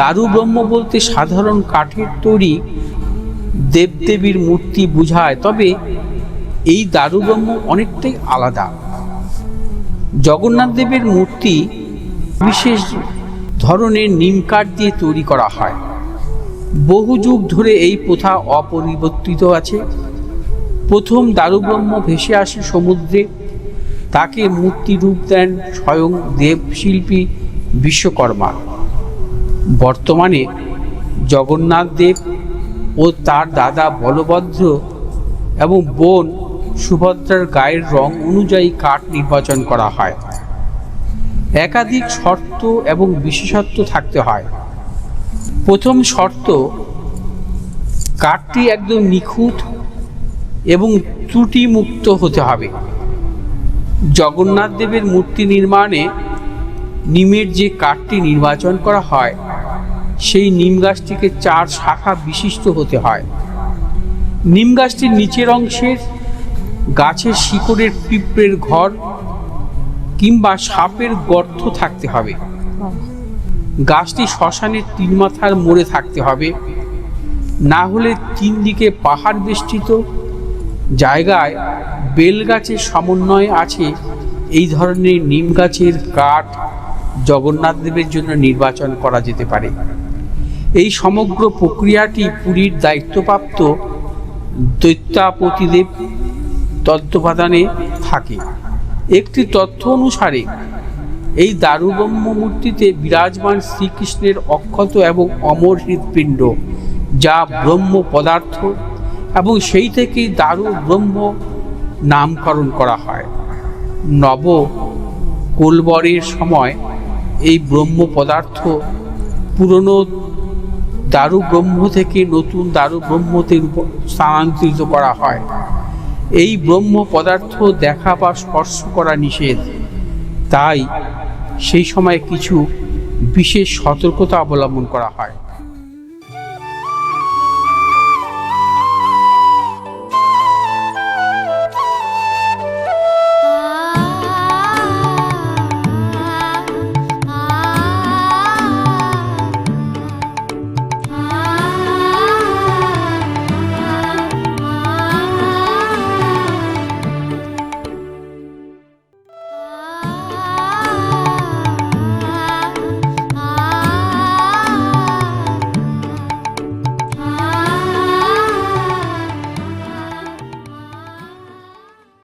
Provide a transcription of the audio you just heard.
দারু ব্রহ্ম বলতে সাধারণ কাঠের তৈরি দেবদেবীর মূর্তি বোঝায়, তবে এই দারু ব্রহ্ম অনেকটাই আলাদা। জগন্নাথ দেবের মূর্তি বিশেষ ধরনের নিম কাঠ দিয়ে তৈরি করা হয়। বহু যুগ ধরে এই প্রথা অপরিবর্তিত আছে। প্রথম দারুব্রহ্ম ভেসে আসে সমুদ্রে। তাকে মূর্তি রূপ দেন স্বয়ং দেবশিল্পী বিশ্বকর্মা। বর্তমানে জগন্নাথ দেব ও তার দাদা বলভদ্র এবং বোন সুভদ্রার গায়ের রং অনুযায়ী কাঠ নির্বাচন করা হয়। একাধিক শর্ত এবং বিশেষত্ব থাকতে হয়। প্রথম শর্ত, কাঠটি একদম নিখুঁত এবং ত্রুটিমুক্ত হতে হবে। জগন্নাথ দেবের মূর্তি নির্মাণে নিমের যে কাঠটি নির্বাচন করা হয় সেই নিম গাছটিকে চার শাখা বিশিষ্ট হতে হয়। নিম গাছটির নিচের অংশের গাছের শিকড়ের পিঁপড়ের ঘর কিংবা সাপের গর্ত থাকতে হবে। গাছটি শ্মশানের তিন মাথার মোড়ে থাকতে হবে। না হলে তিন দিকে পাহাড় বেষ্টিত জায়গায় বেল গাছের সমন্বয় আছে এই ধরনের নিম গাছের কাঠ জগন্নাথ দেবের জন্য নির্বাচন করা যেতে পারে। এই সমগ্র প্রক্রিয়াটি পুরীর দায়িত্বপ্রাপ্ত দৈত্যাপতিদেব তত্ত্বাবধানে থাকে। একটি তথ্য অনুসারে, এই দারুব্রহ্ম মূর্তিতে বিরাজমান শ্রীকৃষ্ণের অক্ষত এবং অমর হৃৎপিণ্ড, যা ব্রহ্ম পদার্থ এবং সেই থেকেই দারু ব্রহ্ম নামকরণ করা হয়। নব কোলবরের সময় এই ব্রহ্ম পদার্থ পুরনো দারু ব্রহ্ম থেকে নতুন দারু ব্রহ্মতে স্থানান্তরিত করা হয়। এই ব্রহ্ম পদার্থ দেখা বা স্পর্শ করা নিষেধ। তাই সেই সময় কিছু বিশেষ সতর্কতা অবলম্বন করা হয়।